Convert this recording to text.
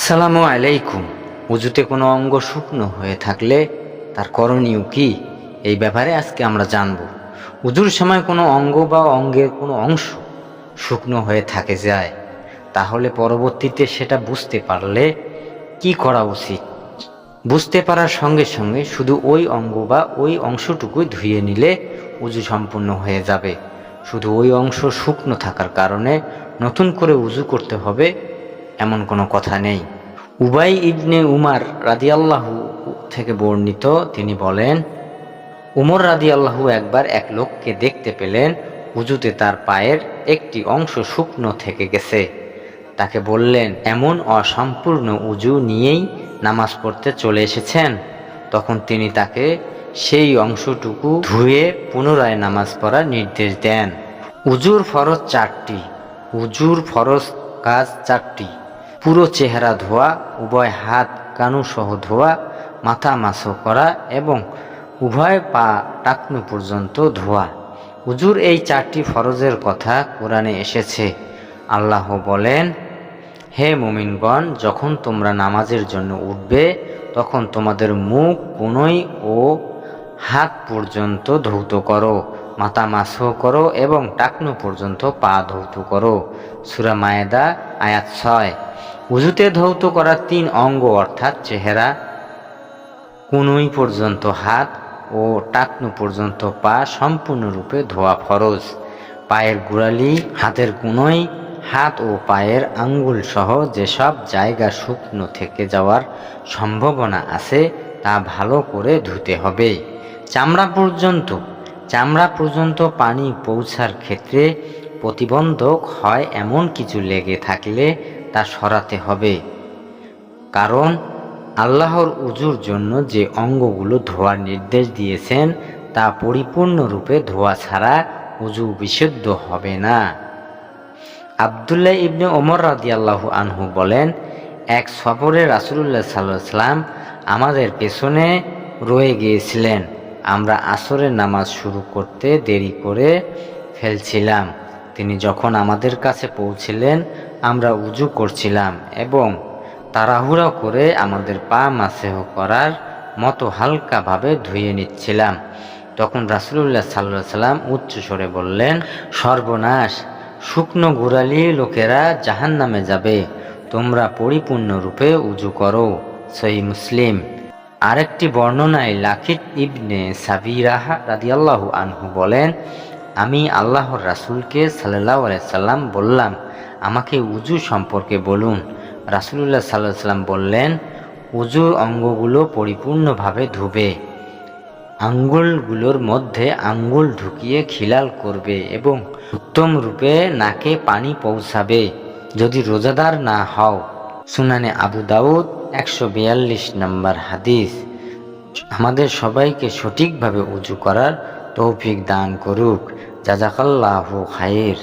আসসালামু আলাইকুম। উজুতে কোনো অঙ্গ শুকনো হয়ে থাকলে তার করণীয় কি? এই ব্যাপারে আজকে আমরা জানব। উজুর সময় কোনো অঙ্গ বা অঙ্গের কোনো অংশ শুকনো হয়ে থাকে যায়, তাহলে পরবর্তীতে সেটা বুঝতে পারলে কি করা উচিত? বুঝতে পারার সঙ্গে সঙ্গে শুধু ওই অঙ্গ বা ওই অংশটুকুই ধুয়ে নিলে উজু সম্পূর্ণ হয়ে যাবে। শুধু ওই অংশ শুকনো থাকার কারণে নতুন করে উজু করতে হবে এমন কোনো কথা নেই। উবাই ইবনে উমার রাদিয়াল্লাহু থেকে বর্ণিত, তিনি বলেন, উমর রাদিয়াল্লাহু একবার এক লোককে দেখতে পেলেন, উজুতে তার পায়ের একটি অংশ শুকনো থেকে গেছে। তাকে বললেন, এমন অসম্পূর্ণ উজু নিয়েই নামাজ পড়তে চলে এসেছেন? তখন তিনি তাকে সেই অংশটুকু ধুয়ে পুনরায় নামাজ পড়ার নির্দেশ দেন। উজুর ফরজ চারটি, উজুর ফরজ কাজ চারটি। পুরো চেহারা ধোয়া, উভয় হাত কানু সহ ধোয়া, মাথা মাসো করা এবং উভয় পা টাকনু পর্যন্ত ধোয়া। উজুর এই চারটি ফরজের কথা কোরআনে এসেছে। আল্লাহ বলেন, হে মুমিনগণ, যখন তোমরা নামাজের জন্য উঠবে, তখন তোমাদের মুখ কোনই ও হাত পর্যন্ত ধৌত করো। মাথা মাসহ করো এবং টাকনু পর্যন্ত পা ধৌত করো। সুরা মায়েদা, আয়াত ছয়। উজুতে ধৌত করা তিন অঙ্গ, অর্থাৎ চেহারা, কুনুই পর্যন্ত হাত ও টাকনু পর্যন্ত পা সম্পূর্ণরূপে ধোয়া ফরজ। পায়ের গোড়ালি, হাতের কুনোই, হাত ও পায়ের আঙ্গুল সহ যেসব জায়গা শুকনো থেকে যাওয়ার সম্ভাবনা আছে, তা ভালো করে ধুতে হবে। চামড়া পর্যন্ত চামড়া পর্যন্ত পানি পৌঁছার ক্ষেত্রে প্রতিবন্ধক হয় এমন কিছু লেগে থাকলে তা সরাতে হবে। কারণ আল্লাহর উজুর জন্য যে অঙ্গগুলো ধোয়ার নির্দেশ দিয়েছেন, তা পরিপূর্ণরূপে ধোয়া ছাড়া উজু বিশুদ্ধ হবে না। আবদুল্লাহ ইবনে ওমর রাদিয়াল্লাহু আনহু বলেন, এক সফরে রাসুলুল্লাহ সাল্লাহ সাল্লাম আমাদের পেছনে রয়ে গিয়েছিলেন। আমরা আসরের নামাজ শুরু করতে দেরি করে ফেলছিলাম। তিনি যখন আমাদের কাছে পৌঁছিলেন, আমরা উজু করছিলাম এবং তাড়াহুড়া করে আমাদের পা মাসেহ করার মতো হালকাভাবে ধুয়ে নিচ্ছিলাম। তখন রাসুলুল্লাহ সাল্লাহ সাল্লাম উচ্চ স্বরে বললেন, সর্বনাশ, শুকনো গোড়ালি লোকেরা জাহান নামে যাবে। তোমরা পরিপূর্ণরূপে উজু করো। সহি মুসলিম। আরেকটি বর্ণনায় লাখিত ইবনে সাবিরাহা রাদিয়াল্লাহু আনহু বলেন, আমি আল্লাহর রাসূলকে সাল্লাহ সাল্লাম বললাম, আমাকে উজু সম্পর্কে বলুন। রাসূলুল্লাহ সাল্লাহ সাল্লাম বললেন উজুর অঙ্গগুলো পরিপূর্ণভাবে ধুবে। আঙ্গুলগুলোর মধ্যে আঙ্গুল ঢুকিয়ে খিলাল করবে এবং উত্তম রূপে নাকে পানি পৌঁছাবে। যদি রোজাদার না হও সুনানে আবু দাউদ, একশো বিয়াল্লিশ নম্বর হাদিস। আমাদের সবাইকে সঠিকভাবে উঁচু করার তৌফিক দান করুক। জাজাকাল্লাহু খায়ের